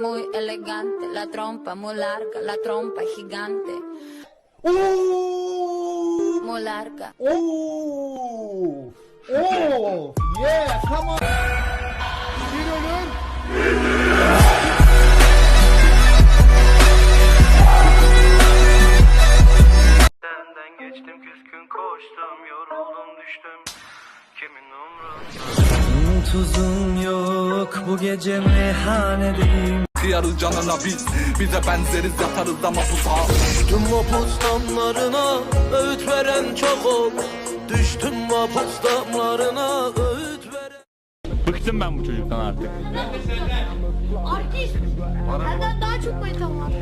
Muy elegante, la trompa muy larga, la trompa gigante, Ooh. muy larga. Ooh. Oh. Yeah, come on. Tuzun yok bu gece meyhanedeyim Kıyarız canına biz Bize benzeriz yatarız ama pusa Düştüm vapuz damlarına öğüt veren çok ol Düştüm vapuz damlarına öğüt veren Bıktım ben bu çocuktan artık. Artist. Benden daha çok manitam var.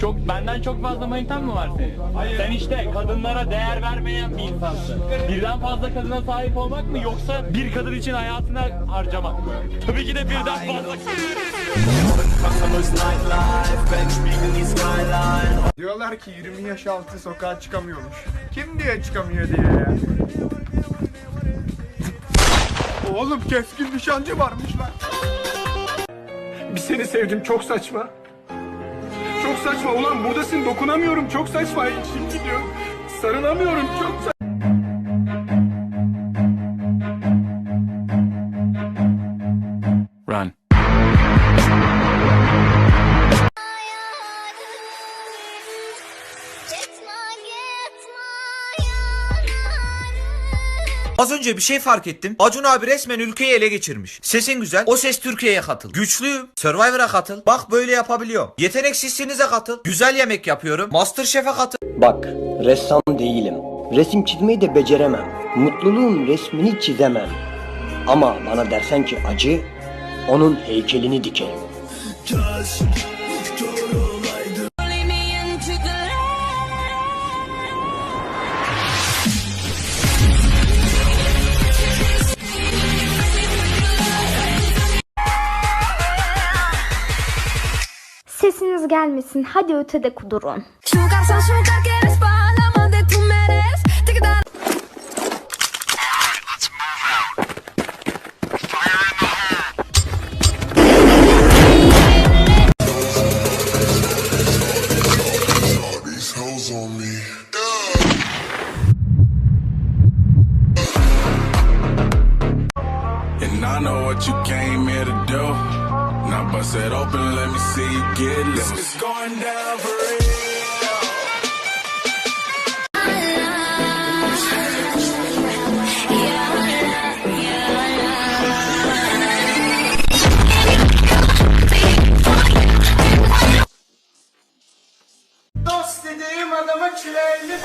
Çok benden çok fazla manitan mı var senin? Sen işte kadınlara değer vermeyen bir insansın. Birden fazla kadına sahip olmak mı yoksa bir kadın için hayatını harcamak mı? Tabii ki de birden fazla. Diyorlar ki 20 yaş altı sokağa çıkamıyormuş. Kim diye çıkamıyor diye ya. Oğlum keskin nişancı varmış lan. Bir seni sevdim çok saçma. Çok saçma ulan buradasın dokunamıyorum çok saçma içim gidiyor. Sarılamıyorum çok saçma. Az önce bir şey fark ettim. Acun abi resmen ülkeyi ele geçirmiş. Sesin güzel. O ses Türkiye'ye katıl. Güçlüyüm. Survivor'a katıl. Bak böyle yapabiliyorum. Yeteneksizsinize katıl. Güzel yemek yapıyorum. Masterchef'e katıl. Bak, ressam değilim. Resim çizmeyi de beceremem. Mutluluğun resmini çizemem. Ama bana dersen ki acı, onun heykelini dikerim. Sesiniz gelmesin. Hadi ötede kudurun. I know what you came here to do Now bust it open, let me see you get loose. It's going down for real. Dost dediğim adama çileli.